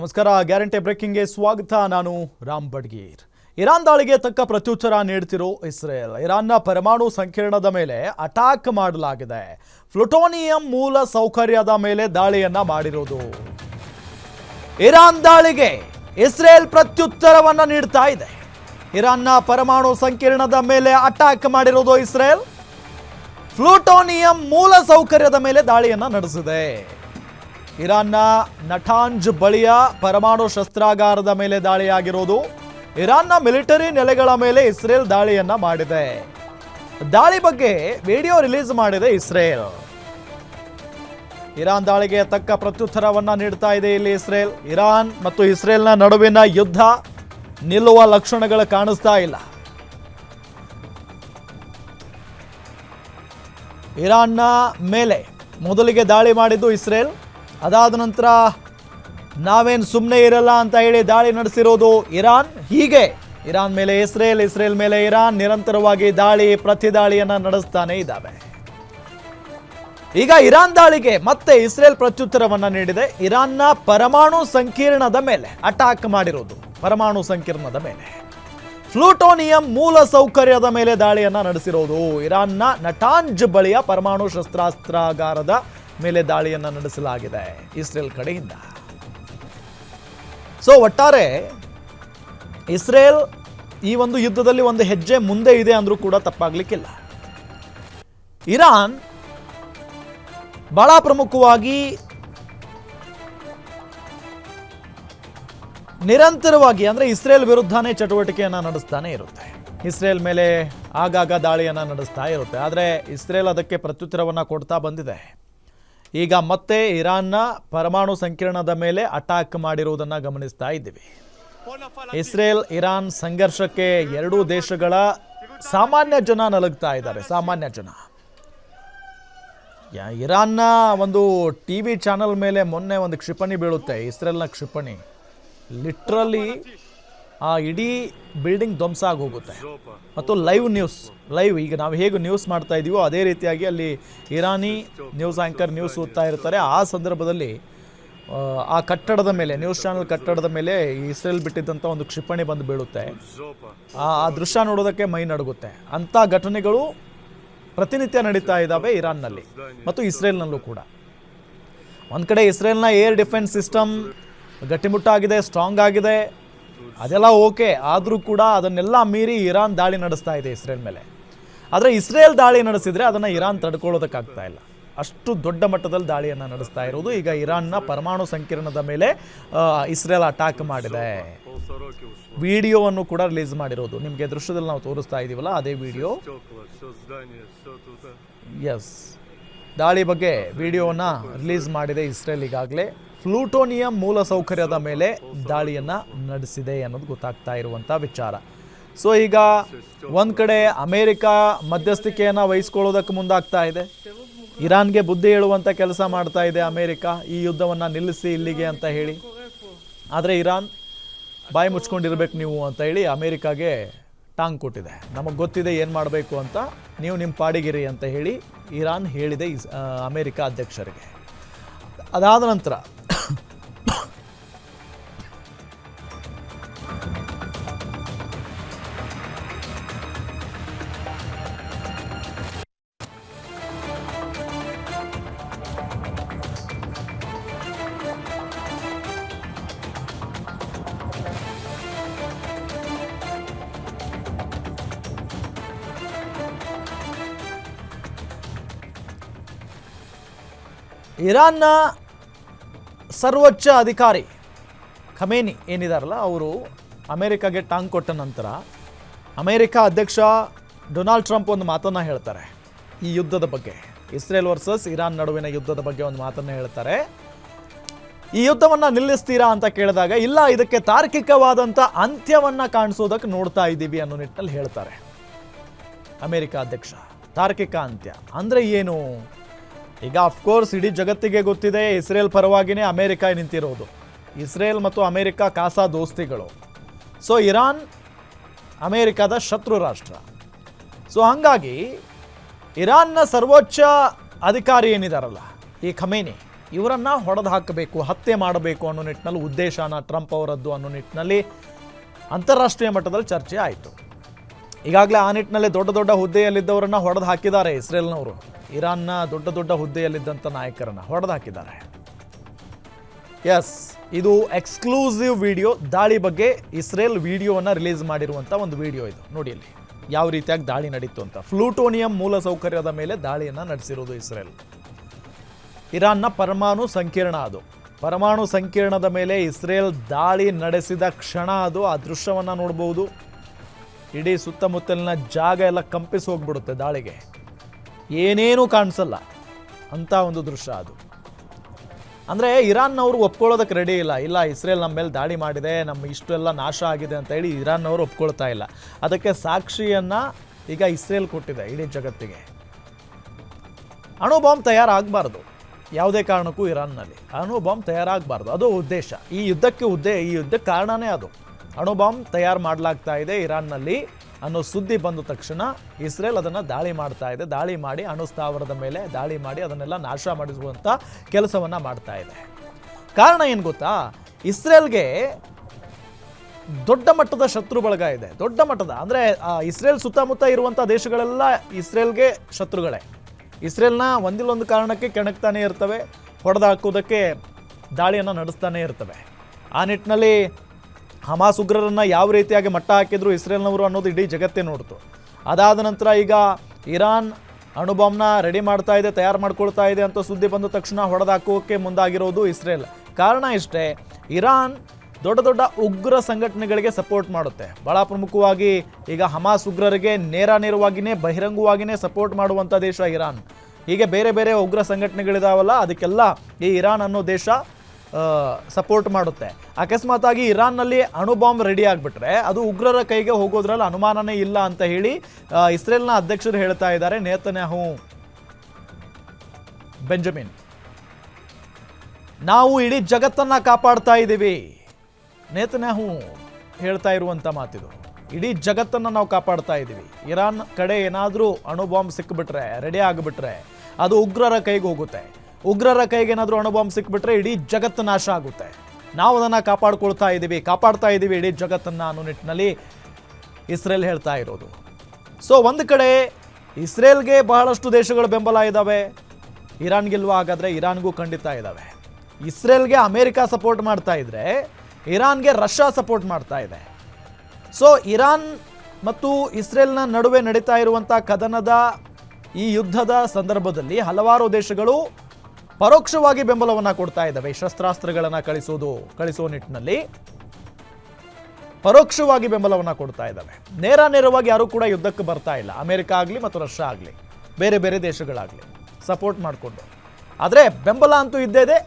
ನಮಸ್ಕಾರ, ಗ್ಯಾರಂಟಿ ಬ್ರೇಕಿಂಗ್ಗೆ ಸ್ವಾಗತ. ನಾನು ರಾಮ್ ಬಡ್ಗೀರ್. ಇರಾನ್ ದಾಳಿಗೆ ತಕ್ಕ ಪ್ರತ್ಯುತ್ತರ ನೀಡ್ತಿರೋ ಇಸ್ರೇಲ್. ಇರಾನ್ನ ಪರಮಾಣು ಸಂಕೀರ್ಣದ ಮೇಲೆ ಅಟ್ಯಾಕ್ ಮಾಡಲಾಗಿದೆ. ಪ್ಲುಟೋನಿಯಂ ಮೂಲ ಸೌಕರ್ಯದ ಮೇಲೆ ದಾಳಿಯನ್ನ ಮಾಡಿರೋದು. ಇರಾನ್ ದಾಳಿಗೆ ಇಸ್ರೇಲ್ ಪ್ರತ್ಯುತ್ತರವನ್ನ ನೀಡ್ತಾ ಇದೆ. ಇರಾನ್ನ ಪರಮಾಣು ಸಂಕೀರ್ಣದ ಮೇಲೆ ಅಟ್ಯಾಕ್ ಮಾಡಿರೋದು ಇಸ್ರೇಲ್. ಪ್ಲೂಟೋನಿಯಂ ಮೂಲ ಸೌಕರ್ಯದ ಮೇಲೆ ದಾಳಿಯನ್ನ ನಡೆಸಿದೆ. ಇರಾನ್ನ ನಟಾಂಜ್ ಬಳಿಯ ಪರಮಾಣು ಶಸ್ತ್ರಾಗಾರದ ಮೇಲೆ ದಾಳಿಯಾಗಿರೋದು ಇರಾನ್ನ ಮಿಲಿಟರಿ ನೆಲೆಗಳ ಮೇಲೆ ಇಸ್ರೇಲ್ ದಾಳಿಯನ್ನ ಮಾಡಿದೆ. ದಾಳಿ ಬಗ್ಗೆ ವಿಡಿಯೋ ರಿಲೀಸ್ ಮಾಡಿದೆ ಇಸ್ರೇಲ್. ಇರಾನ್ ದಾಳಿಗೆ ತಕ್ಕ ಪ್ರತ್ಯುತ್ತರವನ್ನ ನೀಡ್ತಾ ಇದೆ ಇಲ್ಲಿ ಇಸ್ರೇಲ್. ಇರಾನ್ ಮತ್ತು ಇಸ್ರೇಲ್ನ ನಡುವಿನ ಯುದ್ಧ ನಿಲ್ಲುವ ಲಕ್ಷಣಗಳು ಕಾಣಿಸ್ತಾ ಇಲ್ಲ. ಇರಾನ್ನ ಮೇಲೆ ಮೊದಲಿಗೆ ದಾಳಿ ಮಾಡಿದ್ದು ಇಸ್ರೇಲ್. ಅದಾದ ನಂತರ ನಾವೇನು ಸುಮ್ಮನೆ ಇರಲ್ಲ ಅಂತ ಹೇಳಿ ದಾಳಿ ನಡೆಸಿರೋದು ಇರಾನ್? ಹೀಗೆ. ಇರಾನ್ ಮೇಲೆ ಇಸ್ರೇಲ್ ಇಸ್ರೇಲ್ ಮೇಲೆ ಇರಾನ್ ನಿರಂತರವಾಗಿ ದಾಳಿ, ಪ್ರತಿ ದಾಳಿಯನ್ನ ನಡೆಸ್ತಾನೆ ಇದ್ದಾವೆ. ಈಗ ಇರಾನ್ ದಾಳಿಗೆ ಮತ್ತೆ ಇಸ್ರೇಲ್ ಪ್ರತ್ಯುತ್ತರವನ್ನು ನೀಡಿದೆ. ಇರಾನ್ನ ಪರಮಾಣು ಸಂಕೀರ್ಣದ ಮೇಲೆ ಅಟ್ಯಾಕ್ ಮಾಡಿರೋದು. ಪರಮಾಣು ಸಂಕೀರ್ಣದ ಮೇಲೆ. ಫ್ಲೂಟೋನಿಯಂ ಮೂಲ ಸೌಕರ್ಯದ ಮೇಲೆ ದಾಳಿಯನ್ನ ನಡೆಸಿರೋದು ಇರಾನ್ನ ನಟಾಂಜ್ ಬಳಿಯ ಪರಮಾಣು ಶಸ್ತ್ರಾಸ್ತ್ರಾಗಾರದ ಮೇಲೆ ದಾಳಿಯನ್ನು ನಡೆಸಲಾಗಿದೆ ಇಸ್ರೇಲ್ ಕಡೆಯಿಂದ. ಸೊ ಒಟ್ಟಾರೆ ಇಸ್ರೇಲ್ ಈ ಒಂದು ಯುದ್ಧದಲ್ಲಿ ಒಂದು ಹೆಜ್ಜೆ ಮುಂದೆ ಇದೆ ಅಂದರೂ ಕೂಡ ತಪ್ಪಾಗ್ಲಿಕ್ಕಿಲ್ಲ. ಇರಾನ್ ಬಹಳ ಪ್ರಮುಖವಾಗಿ ನಿರಂತರವಾಗಿ ಅಂದ್ರೆ ಇಸ್ರೇಲ್ ವಿರುದ್ಧನೇ ಚಟುವಟಿಕೆಯನ್ನ ನಡೆಸ್ತಾನೆ ಇರುತ್ತೆ. ಇಸ್ರೇಲ್ ಮೇಲೆ ಆಗಾಗ ದಾಳಿಯನ್ನು ನಡೆಸ್ತಾ ಇರುತ್ತೆ. ಆದರೆ ಇಸ್ರೇಲ್ ಅದಕ್ಕೆ ಪ್ರತ್ಯುತ್ತರವನ್ನ ಕೊಡ್ತಾ ಬಂದಿದೆ. ಈಗ ಮತ್ತೆ ಇರಾನ್ನ ಪರಮಾಣು ಸಂಕೀರ್ಣದ ಮೇಲೆ ಅಟ್ಯಾಕ್ ಮಾಡಿರುವುದನ್ನ ಗಮನಿಸ್ತಾ ಇದ್ದೀವಿ. ಇಸ್ರೇಲ್, ಇರಾನ್ ಸಂಘರ್ಷಕ್ಕೆ ಎರಡೂ ದೇಶಗಳ ಸಾಮಾನ್ಯ ಜನ ನಲುಗ್ತಾ ಇದ್ದಾರೆ, ಸಾಮಾನ್ಯ ಜನ. ಇರಾನ್ನ ಒಂದು ಟಿ ವಿ ಚಾನಲ್ ಮೇಲೆ ಮೊನ್ನೆ ಒಂದು ಕ್ಷಿಪಣಿ ಬೀಳುತ್ತೆ, ಇಸ್ರೇಲ್ನ ಕ್ಷಿಪಣಿ. ಲಿಟ್ರಲಿ ಆ ಇಡೀ ಬಿಲ್ಡಿಂಗ್ ಧ್ವಂಸ ಆಗೋಗುತ್ತೆ. ಹೋಗುತ್ತೆ ಮತ್ತು ಲೈವ್ ನ್ಯೂಸ್ ಲೈವ್ ಈಗ ನಾವು ಹೇಗೆ ನ್ಯೂಸ್ ಮಾಡ್ತಾ ಇದೀವೋ ಅದೇ ರೀತಿಯಾಗಿ ಅಲ್ಲಿ ಇರಾನಿ ನ್ಯೂಸ್ ಆ್ಯಂಕರ್ ನ್ಯೂಸ್ ಓದ್ತಾ ಇರ್ತಾರೆ. ಆ ಸಂದರ್ಭದಲ್ಲಿ ಆ, ಕಟ್ಟಡದ ಮೇಲೆ ನ್ಯೂಸ್ ಚಾನಲ್ ಕಟ್ಟಡದ ಮೇಲೆ ಇಸ್ರೇಲ್ ಬಿಟ್ಟಿದ್ದಂಥ ಒಂದು ಕ್ಷಿಪಣಿ ಬಂದು ಬೀಳುತ್ತೆ. ಆ ಆ ದೃಶ್ಯ ನೋಡೋದಕ್ಕೆ ಮೈ ನಡುಗುತ್ತೆ. ಅಂಥ ಘಟನೆಗಳು ಪ್ರತಿನಿತ್ಯ ನಡೀತಾ ಇದ್ದಾವೆ ಇರಾನ್ನಲ್ಲಿ ಮತ್ತು ಇಸ್ರೇಲ್ನಲ್ಲೂ ಕೂಡ. ಒಂದು ಕಡೆ ಇಸ್ರೇಲ್ನ ಏರ್ ಡಿಫೆನ್ಸ್ ಸಿಸ್ಟಮ್ ಗಟ್ಟಿಮುಟ್ಟಾಗಿದೆ ಸ್ಟ್ರಾಂಗ್ ಆಗಿದೆ. ಅದೆಲ್ಲ ಓಕೆ, ಆದರೂ ಕೂಡ ಅದನ್ನೆಲ್ಲ ಮೀರಿ ಇರಾನ್ ದಾಳಿ ನಡೆಸ್ತಾ ಇದೆ ಇಸ್ರೇಲ್ ಮೇಲೆ. ಆದರೆ ಇಸ್ರೇಲ್ ದಾಳಿ ನಡೆಸಿದರೆ ಅದನ್ನು ಇರಾನ್ ತಡ್ಕೊಳ್ಳೋದಕ್ಕಾಗ್ತಾ ಇಲ್ಲ. ಅಷ್ಟು ದೊಡ್ಡ ಮಟ್ಟದಲ್ಲಿ ದಾಳಿಯನ್ನು ನಡೆಸ್ತಾ ಇರೋದು ಈಗ ಇರಾನ್ನ ಪರಮಾಣು ಸಂಕೀರ್ಣದ ಮೇಲೆ ಇಸ್ರೇಲ್ ಅಟ್ಯಾಕ್ ಮಾಡಿದೆ. ವಿಡಿಯೋವನ್ನು ಕೂಡ ರಿಲೀಸ್ ಮಾಡಿರೋದು. ನಿಮಗೆ ದೃಶ್ಯದಲ್ಲಿ ನಾವು ತೋರಿಸ್ತಾ ಇದ್ದೀವಲ್ಲ ಅದೇ ವಿಡಿಯೋ. ಎಸ್ ದಾಳಿ ಬಗ್ಗೆ ವಿಡಿಯೋವನ್ನು ರಿಲೀಸ್ ಮಾಡಿದೆ ಇಸ್ರೇಲ್ ಈಗಾಗಲೇ. ಫ್ಲೂಟೋನಿಯಂ ಮೂಲ ಸೌಕರ್ಯದ ಮೇಲೆ ದಾಳಿಯನ್ನು ನಡೆಸಿದೆ ಅನ್ನೋದು ಗೊತ್ತಾಗ್ತಾ ಇರುವಂಥ ವಿಚಾರ. ಸೊ, ಈಗ ಒಂದು ಕಡೆ ಅಮೇರಿಕ ಮಧ್ಯಸ್ಥಿಕೆಯನ್ನು ವಹಿಸ್ಕೊಳ್ಳೋದಕ್ಕೆ ಮುಂದಾಗ್ತಾ ಇದೆ. ಇರಾನ್ಗೆ ಬುದ್ಧಿ ಹೇಳುವಂಥ ಕೆಲಸ ಮಾಡ್ತಾ ಇದೆ ಅಮೇರಿಕ. ಈ ಯುದ್ಧವನ್ನು ನಿಲ್ಲಿಸಿ ಇಲ್ಲಿಗೆ ಅಂತ ಹೇಳಿ. ಆದರೆ ಇರಾನ್ ಬಾಯಿ ಮುಚ್ಕೊಂಡಿರ್ಬೇಕು ನೀವು ಅಂತ ಹೇಳಿ ಅಮೇರಿಕಾಗೆ ಟಾಂಗ್ ಕೊಟ್ಟಿದೆ. ನಮಗೆ ಗೊತ್ತಿದೆ ಏನು ಮಾಡಬೇಕು ಅಂತ. ನೀವು ನಿಮ್ಮ ಪಾಡಿಗಿರಿ ಅಂತ ಹೇಳಿ ಇರಾನ್ ಹೇಳಿದೆ ಅಮೇರಿಕ ಅಧ್ಯಕ್ಷರಿಗೆ. ಅದಾದ ನಂತರ ಇರಾನ್ನ ಸರ್ವೋಚ್ಚ ಅಧಿಕಾರಿ ಖಮೇನಿ ಏನಿದಾರಲ್ಲ, ಅವರು ಅಮೇರಿಕಾಗೆ ಟಾಂಗ್ ಕೊಟ್ಟ ನಂತರ ಅಮೇರಿಕ ಅಧ್ಯಕ್ಷ ಡೊನಾಲ್ಡ್ ಟ್ರಂಪ್ ಒಂದು ಮಾತನ್ನು ಹೇಳ್ತಾರೆ. ಈ ಯುದ್ಧದ ಬಗ್ಗೆ, ಇಸ್ರೇಲ್ ವರ್ಸಸ್ ಇರಾನ್ ನಡುವಿನ ಯುದ್ಧದ ಬಗ್ಗೆ ಒಂದು ಮಾತನ್ನು ಹೇಳ್ತಾರೆ. ಈ ಯುದ್ಧವನ್ನು ನಿಲ್ಲಿಸ್ತೀರಾ ಅಂತ ಕೇಳಿದಾಗ, ಇಲ್ಲ, ಇದಕ್ಕೆ ತಾರ್ಕಿಕವಾದಂಥ ಅಂತ್ಯವನ್ನು ಕಾಣಿಸೋದಕ್ಕೆ ನೋಡ್ತಾ ಇದ್ದೀವಿ ಅನ್ನೋ ನಿಟ್ಟಿನಲ್ಲಿ ಹೇಳ್ತಾರೆ. ಅಮೇರಿಕಾ ಅಧ್ಯಕ್ಷ, ತಾರ್ಕಿಕ ಅಂತ್ಯ. ಅಂದರೆ ಏನು? ಈಗ ಅಫ್ಕೋರ್ಸ್ ಇಡೀ ಜಗತ್ತಿಗೆ ಗೊತ್ತಿದೆ ಇಸ್ರೇಲ್ ಪರವಾಗಿನೇ ಅಮೆರಿಕ ನಿಂತಿರೋದು. ಇಸ್ರೇಲ್ ಮತ್ತು ಅಮೆರಿಕ ಕಾಸಾ ದೋಸ್ತಿಗಳು. ಸೊ ಇರಾನ್ ಅಮೇರಿಕಾದ ಶತ್ರು ರಾಷ್ಟ್ರ. ಸೊ ಹಾಗಾಗಿ ಇರಾನ್ನ ಸರ್ವೋಚ್ಚ ಅಧಿಕಾರಿ ಏನಿದಾರಲ್ಲ, ಈ ಖಮೇನಿ, ಇವರನ್ನು ಹೊಡೆದು ಹಾಕಬೇಕು, ಹತ್ಯೆ ಮಾಡಬೇಕು ಅನ್ನೋ ನಿಟ್ಟಿನಲ್ಲಿ ಉದ್ದೇಶನ ಟ್ರಂಪ್ ಅವರದ್ದು ಅನ್ನೋ ನಿಟ್ಟಿನಲ್ಲಿ ಅಂತಾರಾಷ್ಟ್ರೀಯ ಮಟ್ಟದಲ್ಲಿ ಚರ್ಚೆ ಆಯಿತು. ಈಗಾಗಲೇ ಆ ನಿಟ್ಟಿನಲ್ಲಿ ದೊಡ್ಡ ದೊಡ್ಡ ಹುದ್ದೆಯಲ್ಲಿದ್ದವರನ್ನ ಹೊಡೆದು ಹಾಕಿದ್ದಾರೆ ಇಸ್ರೇಲ್ನವರು. ಇರಾನ್ನ ದೊಡ್ಡ ದೊಡ್ಡ ಹುದ್ದೆಯಲ್ಲಿದ್ದಂಥ ನಾಯಕರನ್ನು ಹೊಡೆದಾಕಿದ್ದಾರೆ. ಎಸ್ ಇದು ಎಕ್ಸ್ಕ್ಲೂಸಿವ್ ವಿಡಿಯೋ ದಾಳಿ ಬಗ್ಗೆ ಇಸ್ರೇಲ್ ವಿಡಿಯೋವನ್ನು ರಿಲೀಸ್ ಮಾಡಿರುವಂಥ ಒಂದು ವಿಡಿಯೋ ಇದು. ನೋಡಿ ಇಲ್ಲಿ, ಯಾವ ರೀತಿಯಾಗಿ ದಾಳಿ ನಡೀತು ಅಂತ. ಫ್ಲೂಟೋನಿಯಂ ಮೂಲಸೌಕರ್ಯದ ಮೇಲೆ ದಾಳಿಯನ್ನು ನಡೆಸಿರೋದು ಇಸ್ರೇಲ್. ಇರಾನ್ನ ಪರಮಾಣು ಸಂಕೀರ್ಣ ಅದು. ಪರಮಾಣು ಸಂಕೀರ್ಣದ ಮೇಲೆ ಇಸ್ರೇಲ್ ದಾಳಿ ನಡೆಸಿದ ಕ್ಷಣ ಅದು. ಆ ದೃಶ್ಯವನ್ನು ನೋಡ್ಬೋದು. ಇಡೀ ಸುತ್ತಮುತ್ತಲಿನ ಜಾಗ ಎಲ್ಲ ಕಂಪಿಸಿ ಹೋಗ್ಬಿಡುತ್ತೆ ದಾಳಿಗೆ. ಏನೇನೂ ಕಾಣಿಸಲ್ಲ. ಅಂತ ಒಂದು ದೃಶ್ಯ ಅದು. ಅಂದರೆ ಇರಾನ್ನವರು ಒಪ್ಕೊಳ್ಳೋದಕ್ಕೆ ರೆಡಿ ಇಲ್ಲ. ಇಲ್ಲ, ಇಸ್ರೇಲ್ ನಮ್ಮ ಮೇಲೆ ದಾಳಿ ಮಾಡಿದೆ ನಮ್ಮ ಇಷ್ಟೆಲ್ಲ ನಾಶ ಆಗಿದೆ ಅಂತ ಹೇಳಿ ಇರಾನ್ನವರು ಒಪ್ಕೊಳ್ತಾ ಇಲ್ಲ. ಅದಕ್ಕೆ ಸಾಕ್ಷಿಯನ್ನು ಈಗ ಇಸ್ರೇಲ್ ಕೊಟ್ಟಿದೆ ಇಡೀ ಜಗತ್ತಿಗೆ. ಅಣು ಬಾಂಬ್ ತಯಾರಾಗಬಾರ್ದು. ಯಾವುದೇ ಕಾರಣಕ್ಕೂ ಇರಾನ್ನಲ್ಲಿ. ಅಣು ಬಾಂಬ್ ತಯಾರಾಗಬಾರ್ದು. ಅದು ಉದ್ದೇಶ. ಈ ಯುದ್ಧಕ್ಕೆ ಉದ್ದೇ ಈ ಯುದ್ಧಕ್ಕೆ ಕಾರಣನೇ ಅದು. ಅಣು ಬಾಂಬ್ ತಯಾರು ಮಾಡಲಾಗ್ತಾ ಇದೆ ಇರಾನ್ನಲ್ಲಿ. ಅನ್ನೋ ಸುದ್ದಿ ಬಂದ ತಕ್ಷಣ ಇಸ್ರೇಲ್ ಅದನ್ನು ದಾಳಿ ಮಾಡ್ತಾ ಇದೆ. ದಾಳಿ ಮಾಡಿ ಅಣುಸ್ಥಾವರದ ಮೇಲೆ ದಾಳಿ ಮಾಡಿ ಅದನ್ನೆಲ್ಲ ನಾಶ ಮಾಡಿಸುವಂಥ ಕೆಲಸವನ್ನು ಮಾಡ್ತಾ ಇದೆ. ಕಾರಣ ಏನು ಗೊತ್ತಾ? ಇಸ್ರೇಲ್ಗೆ ದೊಡ್ಡ ಮಟ್ಟದ ಶತ್ರು ಬಳಗ ಇದೆ. ದೊಡ್ಡ ಮಟ್ಟದ ಅಂದರೆ ಇಸ್ರೇಲ್ ಸುತ್ತಮುತ್ತ ಇರುವಂಥ ದೇಶಗಳೆಲ್ಲ ಇಸ್ರೇಲ್ಗೆ ಶತ್ರುಗಳೇ. ಇಸ್ರೇಲ್ನ ಒಂದಿಲ್ಲೊಂದು ಕಾರಣಕ್ಕೆ ಕೆಣಕ್ತಾನೆ ಇರ್ತವೆ ಹೊಡೆದಾಕೋದಕ್ಕೆ ದಾಳಿಯನ್ನು ನಡೆಸ್ತಾನೆ ಇರ್ತವೆ. ಆ ನಿಟ್ಟಿನಲ್ಲಿ ಹಮಾಸ್ ಉಗ್ರರನ್ನು ಯಾವ ರೀತಿಯಾಗಿ ಮಟ್ಟ ಹಾಕಿದ್ರು ಇಸ್ರೇಲ್ನವರು ಅನ್ನೋದು ಇಡೀ ಜಗತ್ತೇ ನೋಡ್ತು. ಅದಾದ ನಂತರ ಈಗ ಇರಾನ್ ಅಣುಬಾಂಬ್ನ ರೆಡಿ ಮಾಡ್ತಾ ಇದೆ, ತಯಾರು ಮಾಡ್ಕೊಳ್ತಾ ಇದೆ ಅಂತ ಸುದ್ದಿ ಬಂದ ತಕ್ಷಣ ಹೊಡೆದಾಕೋಕೆ ಮುಂದಾಗಿರೋದು ಇಸ್ರೇಲ್. ಕಾರಣ ಇಷ್ಟೇ, ಇರಾನ್ ದೊಡ್ಡ ದೊಡ್ಡ ಉಗ್ರ ಸಂಘಟನೆಗಳಿಗೆ ಸಪೋರ್ಟ್ ಮಾಡುತ್ತೆ. ಭಾಳ ಪ್ರಮುಖವಾಗಿ ಈಗ ಹಮಾಸ್ ಉಗ್ರರಿಗೆ ನೇರ ನೇರವಾಗಿಯೇ ಬಹಿರಂಗವಾಗಿಯೇ ಸಪೋರ್ಟ್ ಮಾಡುವಂಥ ದೇಶ ಇರಾನ್. ಹೀಗೆ ಬೇರೆ ಬೇರೆ ಉಗ್ರ ಸಂಘಟನೆಗಳಿದಾವಲ್ಲ, ಅದಕ್ಕೆಲ್ಲ ಈ ಇರಾನ್ ಅನ್ನೋ ದೇಶ ಸಪೋರ್ಟ್ ಮಾಡುತ್ತೆ. ಅಕಸ್ಮಾತಾಗಿ ಇರಾನ್ನಲ್ಲಿ ಅಣು ಬಾಂಬ್ ರೆಡಿ ಆಗಿಬಿಟ್ರೆ ಅದು ಉಗ್ರರ ಕೈಗೆ ಹೋಗೋದ್ರಲ್ಲಿ ಅನುಮಾನನೇ ಇಲ್ಲ ಅಂತ ಹೇಳಿ ಇಸ್ರೇಲ್ನ ಅಧ್ಯಕ್ಷರು ಹೇಳ್ತಾ ಇದ್ದಾರೆ, ನೇತನ್ಯಾಹು ಬೆಂಜಮಿನ್. ನಾವು ಇಡೀ ಜಗತ್ತನ್ನ ಕಾಪಾಡ್ತಾ ಇದ್ದೀವಿ. ನೇತನ್ಯಾಹು ಹೇಳ್ತಾ ಇರುವಂಥ ಮಾತಿದು. ಇಡೀ ಜಗತ್ತನ್ನು ನಾವು ಕಾಪಾಡ್ತಾ ಇದ್ದೀವಿ. ಇರಾನ್ ಕಡೆ ಏನಾದರೂ ಅಣು ಬಾಂಬ್ ಸಿಕ್ಕಿಬಿಟ್ರೆ ರೆಡಿ ಆಗಿಬಿಟ್ರೆ, ಅದು ಉಗ್ರರ ಕೈಗೆ ಹೋಗುತ್ತೆ. ಉಗ್ರರ ಕೈಗೆ ಏನಾದರೂ ಅಣು ಬಾಂಬ್ ಸಿಕ್ಬಿಟ್ರೆ ಇಡೀ ಜಗತ್ತು ನಾಶ ಆಗುತ್ತೆ. ನಾವು ಅದನ್ನು ಕಾಪಾಡ್ಕೊಳ್ತಾ ಇದ್ದೀವಿ, ಕಾಪಾಡ್ತಾ ಇದ್ದೀವಿ ಇಡೀ ಜಗತ್ತನ್ನು ಅನ್ನೋ ನಿಟ್ಟಿನಲ್ಲಿ ಇಸ್ರೇಲ್ ಹೇಳ್ತಾ ಇರೋದು. ಸೊ ಒಂದು ಕಡೆ ಇಸ್ರೇಲ್ಗೆ ಬಹಳಷ್ಟು ದೇಶಗಳು ಬೆಂಬಲ ಇದ್ದಾವೆ ಇರಾನ್ಗಿಲ್ವ ಹಾಗಾದರೆ ಇರಾನ್ಗೂ ಖಂಡಿತ ಇದ್ದಾವೆ ಇಸ್ರೇಲ್ಗೆ ಅಮೇರಿಕಾ ಸಪೋರ್ಟ್ ಮಾಡ್ತಾ ಇದ್ದರೆ ಇರಾನ್ಗೆ ರಷ್ಯಾ ಸಪೋರ್ಟ್ ಮಾಡ್ತಾ ಇದೆ. ಸೊ ಇರಾನ್ ಮತ್ತು ಇಸ್ರೇಲ್ನ ನಡುವೆ ನಡೀತಾ ಇರುವಂಥ ಕದನದ ಈ ಯುದ್ಧದ ಸಂದರ್ಭದಲ್ಲಿ ಹಲವಾರು ದೇಶಗಳು ಪರೋಕ್ಷವಾಗಿ ಬೆಂಬಲವನ್ನು ಕೊಡ್ತಾ ಇದ್ದಾವೆ. ಶಸ್ತ್ರಾಸ್ತ್ರಗಳನ್ನು ಕಳಿಸೋದು ಕಳಿಸುವ ನಿಟ್ಟಿನಲ್ಲಿ ಪರೋಕ್ಷವಾಗಿ ಬೆಂಬಲವನ್ನು ಕೊಡ್ತಾ ಇದ್ದಾವೆ. ನೇರ ನೇರವಾಗಿ ಯಾರೂ ಕೂಡ ಯುದ್ಧಕ್ಕೆ ಬರ್ತಾ ಇಲ್ಲ. ಅಮೆರಿಕ ಆಗಲಿ ಮತ್ತು ರಷ್ಯಾ ಆಗಲಿ, ಬೇರೆ ಬೇರೆ ದೇಶಗಳಾಗಲಿ ಸಪೋರ್ಟ್ ಮಾಡಿಕೊಂಡು. ಆದರೆ ಬೆಂಬಲ ಅಂತೂ ಇದ್ದೇ ಇದೆ.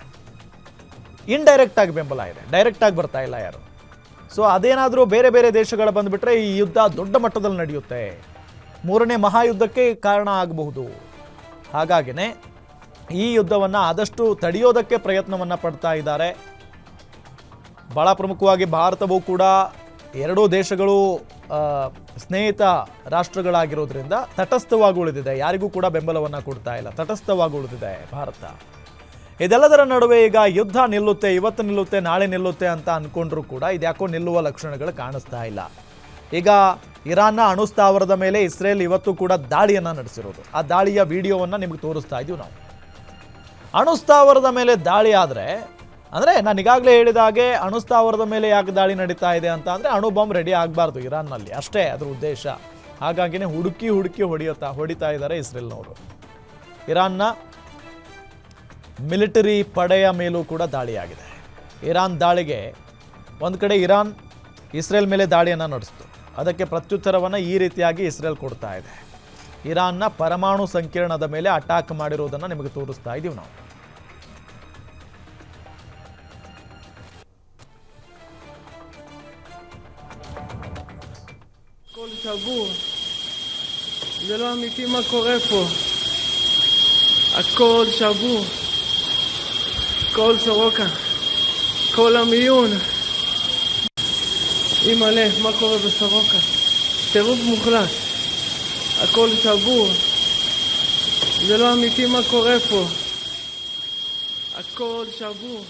ಇಂಡೈರೆಕ್ಟ್ ಆಗಿ ಬೆಂಬಲ ಇದೆ. ಡೈರೆಕ್ಟ್ ಆಗಿ ಬರ್ತಾ ಇಲ್ಲ ಯಾರು. ಸೊ ಅದೇನಾದರೂ ಬೇರೆ ಬೇರೆ ದೇಶಗಳ ಬಂದುಬಿಟ್ರೆ ಈ ಯುದ್ಧ ದೊಡ್ಡ ಮಟ್ಟದಲ್ಲಿ ನಡೆಯುತ್ತೆ. ಮೂರನೇ ಮಹಾಯುದ್ಧಕ್ಕೆ ಕಾರಣ ಆಗಬಹುದು. ಹಾಗಾಗಿನೇ ಈ ಯುದ್ಧವನ್ನು ಆದಷ್ಟು ತಡೆಯೋದಕ್ಕೆ ಪ್ರಯತ್ನವನ್ನು ಪಡ್ತಾ ಇದ್ದಾರೆ. ಭಾಳ ಪ್ರಮುಖವಾಗಿ ಭಾರತವು ಕೂಡ ಎರಡೂ ದೇಶಗಳು ಸ್ನೇಹಿತ ರಾಷ್ಟ್ರಗಳಾಗಿರೋದ್ರಿಂದ ತಟಸ್ಥವಾಗಿ ಉಳಿದಿದೆ. ಯಾರಿಗೂ ಕೂಡ ಬೆಂಬಲವನ್ನು ಕೊಡ್ತಾ ಇಲ್ಲ. ತಟಸ್ಥವಾಗಿ ಉಳಿದಿದೆ ಭಾರತ. ಇದೆಲ್ಲದರ ನಡುವೆ ಈಗ ಯುದ್ಧ ನಿಲ್ಲುತ್ತೆ, ಇವತ್ತು ನಿಲ್ಲುತ್ತೆ, ನಾಳೆ ನಿಲ್ಲುತ್ತೆ ಅಂತ ಅಂದ್ಕೊಂಡ್ರೂ ಕೂಡ ಇದ್ಯಾಕೋ ನಿಲ್ಲುವ ಲಕ್ಷಣಗಳು ಕಾಣಿಸ್ತಾ ಇಲ್ಲ. ಈಗ ಇರಾನ್ನ ಅಣುಸ್ಥಾವರದ ಮೇಲೆ ಇಸ್ರೇಲ್ ಇವತ್ತು ಕೂಡ ದಾಳಿಯನ್ನು ನಡೆಸಿರೋದು. ಆ ದಾಳಿಯ ವಿಡಿಯೋವನ್ನು ನಿಮಗೆ ತೋರಿಸ್ತಾ ಇದೀವಿ ನಾವು. ಅಣು ಸ್ಥಾವರದ ಮೇಲೆ ದಾಳಿ ಆದರೆ, ಅಂದರೆ ನಾನು ಈಗಾಗಲೇ ಹೇಳಿದ ಹಾಗೆ ಅಣುಸ್ಥಾವರದ ಮೇಲೆ ಯಾಕೆ ದಾಳಿ ನಡೀತಾ ಇದೆ ಅಂತ ಅಂದರೆ ಅಣು ಬಾಂಬ್ ರೆಡಿ ಆಗಬಾರ್ದು ಇರಾನ್ನಲ್ಲಿ. ಅಷ್ಟೇ ಅದ್ರ ಉದ್ದೇಶ. ಹಾಗಾಗಿನೇ ಹುಡುಕಿ ಹುಡುಕಿ ಹೊಡೆಯುತ್ತಾ, ಹೊಡಿತಾ ಇದ್ದಾರೆ ಇಸ್ರೇಲ್ನವರು. ಇರಾನ್ನ ಮಿಲಿಟರಿ ಪಡೆಯ ಮೇಲೂ ಕೂಡ ದಾಳಿಯಾಗಿದೆ. ಇರಾನ್ ದಾಳಿಗೆ ಒಂದು ಕಡೆ ಇರಾನ್ ಇಸ್ರೇಲ್ ಮೇಲೆ ದಾಳಿಯನ್ನು ನಡೆಸಿತು. ಅದಕ್ಕೆ ಪ್ರತ್ಯುತ್ತರವನ್ನು ಈ ರೀತಿಯಾಗಿ ಇಸ್ರೇಲ್ ಕೊಡ್ತಾ ಇದೆ. ಇರಾನ್ನ ಪರಮಾಣು ಸಂಕೀರ್ಣದ ಮೇಲೆ ಅಟ್ಯಾಕ್ ಮಾಡಿರೋದನ್ನು ನಿಮಗೆ ತೋರಿಸ್ತಾ ಇದ್ದೀವಿ ನಾವು הכל שבור. זה לא אמיתי מה קורה פה. הכל שבור. כל סורוקה. כל המיון. אימא'לה, מה קורה בסורוקה? טירוף מוחלט. הכל שבור. זה לא אמיתי מה קורה פה. הכל שבור.